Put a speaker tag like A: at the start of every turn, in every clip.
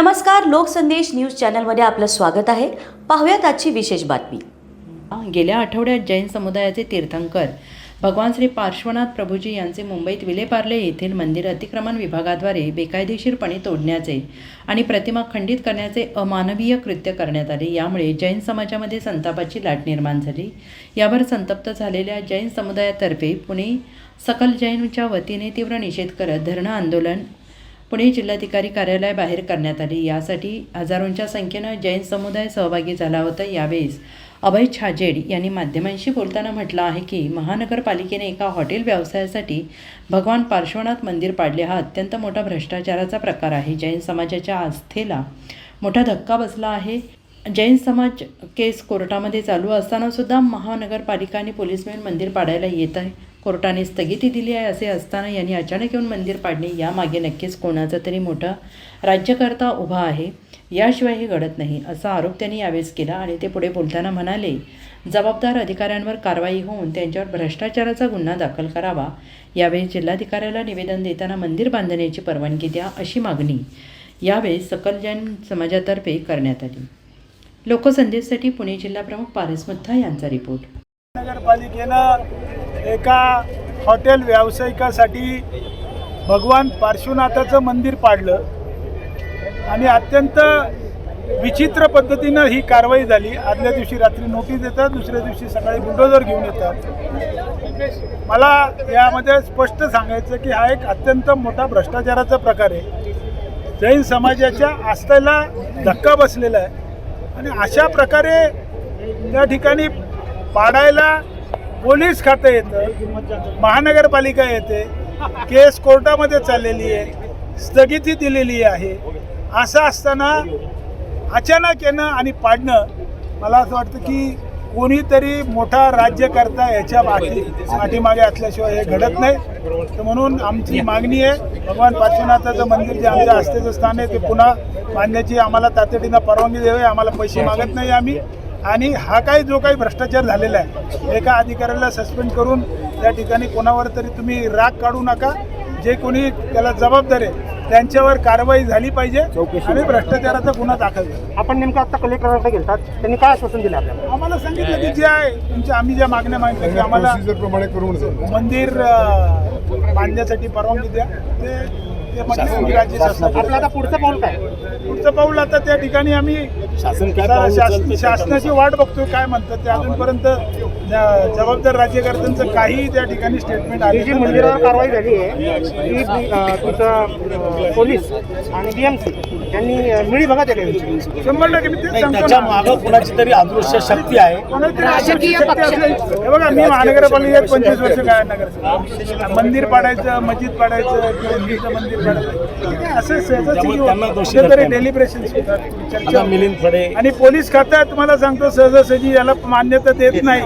A: नमस्कार लोकसंदेश न्यूज चॅनलमध्ये आपलं स्वागत आहे. पाहूयात आजची विशेष बातमी.
B: गेल्या आठवड्यात जैन समुदायाचे तीर्थंकर भगवान श्री पार्श्वनाथ प्रभूजी यांचे मुंबईत विलेपार्ले येथील मंदिर अतिक्रमण विभागाद्वारे बेकायदेशीरपणे तोडण्याचे आणि प्रतिमा खंडित करण्याचे अमानवीय कृत्य करण्यात आले. यामुळे जैन समाजामध्ये संतापाची लाट निर्माण झाली. यावर संतप्त झालेल्या जैन समुदायातर्फे पुणे सकल जैनच्या वतीने तीव्र निषेध करत धरणं आंदोलन पुणे जिल्हाधिकारी कार्यालयाबाहेर करण्यात आली. यासाठी हजारोंच्या संख्येनं जैन समुदाय सहभागी झाला होता. यावेळेस अभय छाजेड यांनी माध्यमांशी बोलताना म्हटलं आहे की महानगरपालिकेने एका हॉटेल व्यवसायासाठी भगवान पार्श्वनाथ मंदिर पाडले. हा अत्यंत मोठा भ्रष्टाचाराचा प्रकार आहे. जैन समाजाच्या आस्थेला मोठा धक्का बसला आहे. जैन समाज केस कोर्टामध्ये चालू असताना सुद्धा महानगरपालिका आणि पोलीस मिळून मंदिर पाडायला येत आहे. कोर्टाने स्थगिती दिली आहे असे असताना यांनी अचानक येऊन मंदिर पाडणे यामागे नक्कीच कोणाचा तरी मोठा राज्यकर्ता उभा आहे. याशिवाय हे घडत नाही असा आरोप त्यांनी यावेळेस केला आणि ते पुढे बोलताना म्हणाले जबाबदार अधिकाऱ्यांवर कारवाई होऊन त्यांच्यावर भ्रष्टाचाराचा गुन्हा दाखल करावा. यावेळी जिल्हाधिकाऱ्याला निवेदन देताना मंदिर बांधण्याची परवानगी द्या अशी मागणी. यावेळी सकल जैन समाजातर्फे करण्यात आली. लोकसंदेशसाठी पुणे जिल्हा प्रमुख पारस मुथा यांचा रिपोर्ट.
C: नगरपालिकेनं एका हॉटेल व्यावसायिकासाठी भगवान पार्श्वनाथाचं मंदिर पाडलं. आणि अत्यंत विचित्र पद्धतीनं ही कारवाई झाली. आदल्या दिवशी रात्री नोटीस देतात दुसऱ्या दिवशी सकाळी बुलडोजर घेऊन येतात. मला यामध्ये स्पष्ट सांगायचं की हा एक अत्यंत मोठा भ्रष्टाचाराचा प्रकार आहे. जैन समाजाच्या आस्थेला धक्का बसलेला आहे. आणि अशा प्रकारे त्या ठिकाणी पाडायला पोलीस खातं येतं महानगरपालिका येते केस कोर्टामध्ये चाललेली आहे स्थगिती दिलेली आहे. असं असताना अचानक येणं आणि पाडणं मला असं वाटतं की कोणीतरी मोठा राज्यकर्ता याच्या पाठी पाठीमागे असल्याशिवाय हे घडत नाही. तर म्हणून आमची मागणी आहे भगवान पार्श्वनाथाचं मंदिर जे आमच्या आस्थेचं स्थान आहे ते पुन्हा बांधण्याची आम्हाला तातडीनं परवानगी द्यावी आम्हाला पैसे मागत नाही आम्ही. आणि हा काही जो काही भ्रष्टाचार झालेला आहे एका अधिकाऱ्याला सस्पेंड करून त्या ठिकाणी कोणावर तरी तुम्ही राग काढू नका. जे कोणी त्याला जबाबदार आहे त्यांच्यावर कारवाई झाली पाहिजे आणि भ्रष्टाचाराचा गुन्हा दाखल झाला
D: आपण नेमकं आता कलेक्टरकडे गेलतात. त्यांनी काय आश्वासन दिलं आपल्याला?
C: आम्हाला सांगितलं की जे आहे तुमच्या आम्ही ज्या मागण्या मागितल्या की आम्हाला मंदिर बांधण्यासाठी परवानगी द्या. ते
D: आपलं आता पुढचं पाऊल काय?
C: पुढचं पाऊल आता त्या ठिकाणी आम्ही शासनाची वाट बघतोय काय म्हणतात ते अजूनपर्यंत जबाबदार राज्यकर्त्यांचं काहीही त्या ठिकाणी स्टेटमेंट
D: ही जी
C: आले
D: मंदिरावर कारवाई झाली आहे तुमचं पोलीस आणि बीएमसी यांनी अं, मिळीभगा केली
C: शंभर टक्के मी तेच सांगतो
E: त्याच्या. मागं कुणाची तरी अदृश्य शक्ती आहे.
C: तरी. हे बघा मी महानगरपालिकेत पंचवीस वर्ष काय नगर मंदिर पाडायचं मस्जिद पाडायचं किंवा हिंदूचं मंदिर पाडायचं. असं सहजासहजी
E: धरतात.
C: डेलिब्रेशन
E: मिलिंद फडे.
C: आणि पोलीस खात्यात तुम्हाला सांगतो सहजासहजी याला मान्यता देत नाही.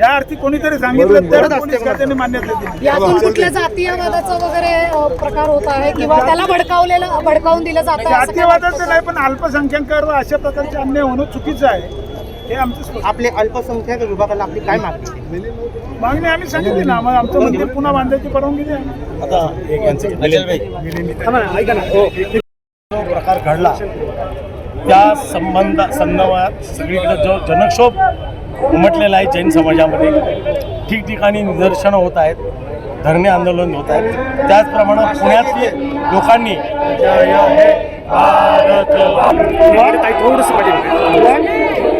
C: या अर्थी कोणीतरी सांगितलं तर पोलीस खात्याने मान्यता दिली.
F: यातून कुठल्या जातीयवादाचा वगैरे प्रकार होत आहे किंवा त्याला भडकावलेलं भडकावून दिलं जातं असं काय वाटतं?
C: जातीयवादाचं नाही पण अल्पसंख्याकांवर अशा प्रकारचे अन्याय होणं चुकीचं आहे. हे आमचं.
D: आपले अल्पसंख्याक विभागाला आपली काय मागणी? आहे?
C: मागणी आम्ही सांगितली ना. मग आमचं मंदिर पुन्हा बांधायची परवानगी द्या.
E: आता एक यांचे जो प्रकार घडला. त्या संबंध संदर्भात सगळीकडे जो जनक्षोभ उमटलेला आहे जैन समाजामध्ये. ठिकठिकाणी निदर्शनं होत आहेत धरणे आंदोलन होत आहेत. त्याचप्रमाणे पुण्यातली लोकांनी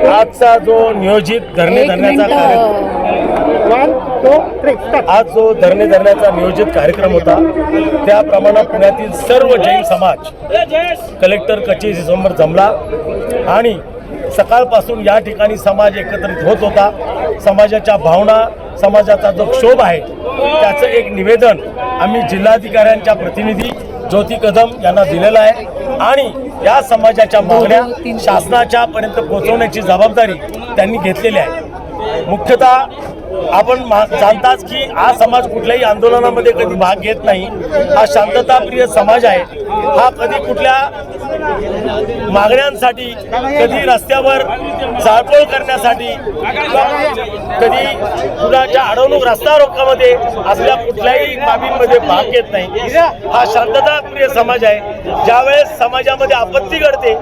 E: आजचा जो नियोजित धरणे धरण्याचा. आज जो धरणे धरण्याचा नियोजित कार्यक्रम होता त्याप्रमाणे पुण्यातील सर्व जैन समाज कलेक्टर कचेरीसमोर जमला आणि सकाळपासून या ठिकाणी समाज एकत्रित होत होता. समाजाच्या भावना समाजाचा जो क्षोभ आहे त्याचं एक निवेदन आम्ही जिल्हाधिकाऱ्यांच्या प्रतिनिधी ज्योती कदम यांना दिलेलं आहे. आणि या समाजाच्या मागण्या शासनाच्या पर्यंत पोहोचवण्याची जबाबदारी त्यांनी घेतलेली आहे. मुख्यतः आपण जाणताच की हा समाज कुठल्याही आंदोलनामध्ये कधी भाग घेत नाही. हा शांतताप्रिय समाज आहे. हा कधी कुठल्या मागण्यांसाठी कधी रस्त्यावर जाळपोळ करण्यासाठी कधी कुणाच्या अडवणूक रस्ता रोखामध्ये असल्या कुठल्याही बाबींमध्ये भाग घेत नाही. हा शांतताप्रिय समाज आहे. ज्यावेळेस समाजामध्ये आपत्ती घडते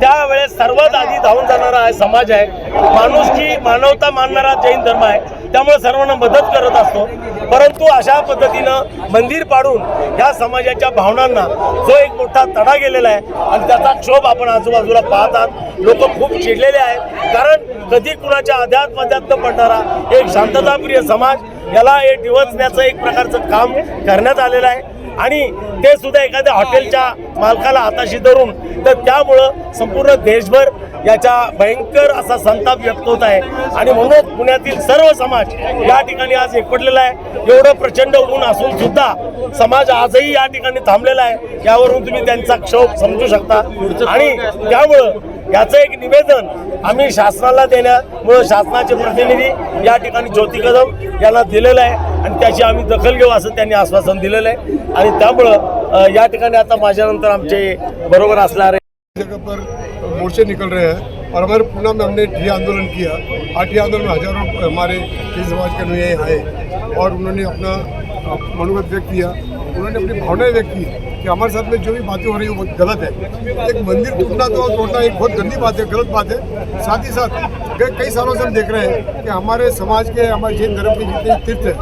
E: त्यावेळेस सर्वात आधी धावून जाणारा समाज आहे. माणूस की मानवता मानणारा जैन धर्म आहे. त्यामुळे सर्वांना मदत करत असतो. परंतु अशा पद्धतीनं मंदिर पाडून ह्या समाजाच्या भावनांना जो एक मोठा तडा गेलेला आहे आणि त्याचा क्षोभ आपण आजूबाजूला पाहतात लोक खूप चिडलेले आहेत. कारण कधी कुणाच्या अध्यात मध्यात पडणारा एक शांतताप्रिय समाज याला हे डिवचण्याचं एक प्रकारचं काम करण्यात आलेलं आहे. आणि ते सुद्धा एखाद्या हॉटेलच्या मालकाला हाताशी धरून तर त्यामुळं संपूर्ण देशभर याचा भयंकर असा संताप व्यक्त होत आहे. आणि म्हणून पुण्यातील सर्व समाज या ठिकाणी आज एकवटलेला आहे. एवढं प्रचंड ऊन असून सुद्धा समाज आजही या ठिकाणी थांबलेला आहे. यावरून तुम्ही त्यांचा क्षोभ समजू शकता. आणि त्यामुळं याचं एक निवेदन आम्ही शासनाला देण्यामुळं शासनाचे प्रतिनिधी या ठिकाणी ज्योती कदम यांना दिलेलं आहे. आणि त्याची आम्ही दखल घेऊ असं त्यांनी आश्वासन दिलेलं आहे. आणि त्यामुळं या ठिकाणी आता माझ्यानंतर आमचे बरोबर असणारे
G: मोर्चे निकल रहे हैं। और हमारे पूना में हमने ठिया आंदोलन किया। आज ठिया आंदोलन में हज़ारों हमारे जैन समाज के अनुयायी आए। और उन्होंने अपना मनोगत व्यक्त किया। उन्होंने अपनी भावनाएँ व्यक्त की कि हमारे साथ में जो भी बातें हो रही है, वो गलत है। एक मंदिर टूटना तो तोड़ना एक बहुत गंदी बात है, गलत बात है। साथ ही साथ कई सालों से हम देख रहे हैं कि हमारे समाज के, हमारे जैन धर्म के जितने तीर्थ हैं,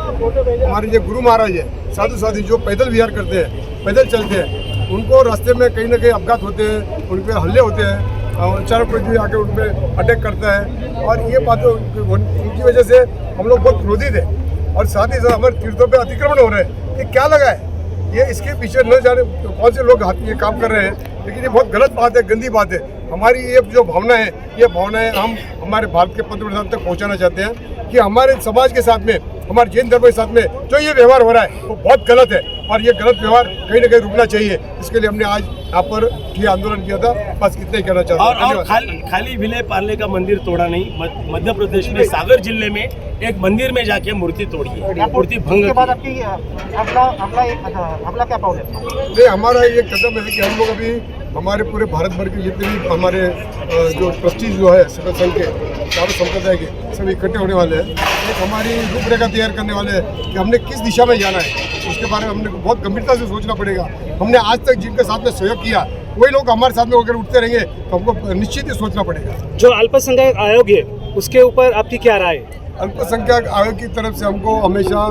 G: हमारे जो गुरु महाराज है, साधु साधु जो पैदल विहार करते हैं, पैदल चलते हैं, उनको रास्ते में कहीं ना कहीं अपघात होते हैं उन पर हल्ले होते हैं। कोई भी आके उन पर अटैक करता है। और ये बातें उनकी वजह से हम लोग बहुत क्रोधित है। और साथ ही साथ हमारे तीर्थों पर अतिक्रमण हो रहे हैं। ये क्या लगा है? ये इसके पीछे न जाने कौन से लोग हाथ ये काम कर रहे हैं। लेकिन ये बहुत गलत बात है, गंदी बात है। हमारी ये जो भावना है, ये भावनाएँ हम हमारे भारत के पंतप्रधान तक पहुँचाना चाहते हैं कि हमारे समाज के साथ में हमारे जैन धर्म के साथ में जो ये व्यवहार हो रहा है वो बहुत गलत है। और ये गलत व्यवहार कहीं ना कहीं रुकना चाहिए। इसके लिए हमने आज यहाँ पर ये आंदोलन किया था। बस इतना ही कहना चाहता
E: और
G: हूँ
E: और खाली खाली विले पार्ले का मंदिर तोड़ा नहीं मध- मध्य प्रदेश में सागर जिले में एक मंदिर में जाके मूर्ति तोड़ी है। मूर्ति भंग
D: बाद
E: की। है।
D: आपकी आपला आपला एक आपला क्या पाऊल है
G: नहीं हमारा ये कदम है कि हम लोग अभी हमारे पूरे भारत भर के जितने भी हमारे जो ट्रस्टीज जो है सकल संघ के चारों संप्रदाय के सब इकट्ठे होने वाले हैं। एक हमारी रूपरेखा तैयार करने वाले हैं कि हमने किस दिशा में जाना है। उसके बारे में हमने बहुत गंभीरता से सोचना पड़ेगा। हमने आज तक जिनके साथ में सहयोग किया वही लोग हमारे साथ में अगर उठते रहेंगे तो हमको निश्चित ही सोचना पड़ेगा।
H: जो अल्पसंख्यक आयोग है उसके ऊपर आपकी क्या राय है?
G: अल्पसंख्यक आयोग की तरफ़ से हमको हमेशा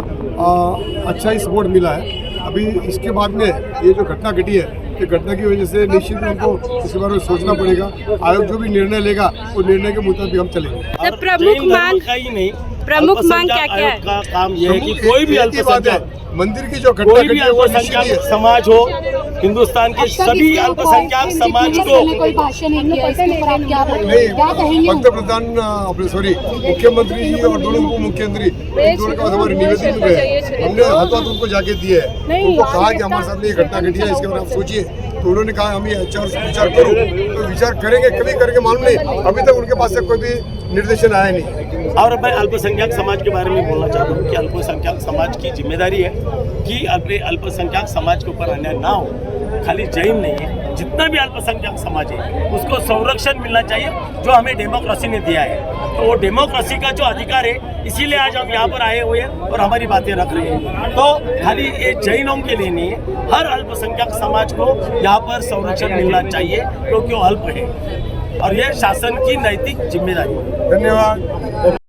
G: अच्छा ही सपोर्ट मिला है। अभी इसके बाद में ये जो घटना घटी है ये घटना की वजह से निश्चित हमको इसके बारे में सोचना पड़ेगा। आयोग जो भी निर्णय लेगा वो निर्णय के मुताबिक हम चलेंगे।
I: प्रमुख मांग-
E: का ही नहीं।
I: प्रमुख मांग क्या-क्या है?
E: का काम यह है कि कोई भी
G: बात है
E: अल्पसंख्यक
G: मंदिर की जो घटना
E: कोई भी अल्पसंख्यक समाज हो हिंदुस्तान के सभी अल्पसंख्यक समाज को
F: किया क्या क्या
G: पंतप्रधान अपने सॉरी मुख्यमंत्री जी और दोनों उप मुख्यमंत्री दोनों के हमारे निवेदन में हमने हाथों हाथ उनको जाके दिए है। उनको कहा कि हमारे साथ ये घटना घटी है इसके बारे में आप सोचिए। तो उन्होंने कहा हम ये विचार विचार करो। तो विचार करेंगे कभी करेंगे मालूम नहीं। अभी तक उनके पास से कोई भी निर्देशन आया नहीं।
E: और मैं अल्पसंख्यक समाज के बारे में बोलना चाहता हूँ कि अल्पसंख्यक समाज की ज़िम्मेदारी है कि अपने अल्पसंख्यक समाज के ऊपर अन्याय ना हो। खाली जैन नहीं है, जितना भी अल्पसंख्यक समाज है, उसको संरक्षण मिलना चाहिए, जो हमें डेमोक्रेसी ने दिया है। तो वो डेमोक्रेसी का जो अधिकार है, इसीलिए आज हम यहाँ पर आए हुए हैं और हमारी बातें रख रहे हैं। तो खाली ये जैनों के लिए नहीं है हर अल्पसंख्यक समाज को यहाँ पर संरक्षण मिलना चाहिए, क्योंकि वो अल्प है। और ये शासन की नैतिक जिम्मेदारी
G: धन्यवाद।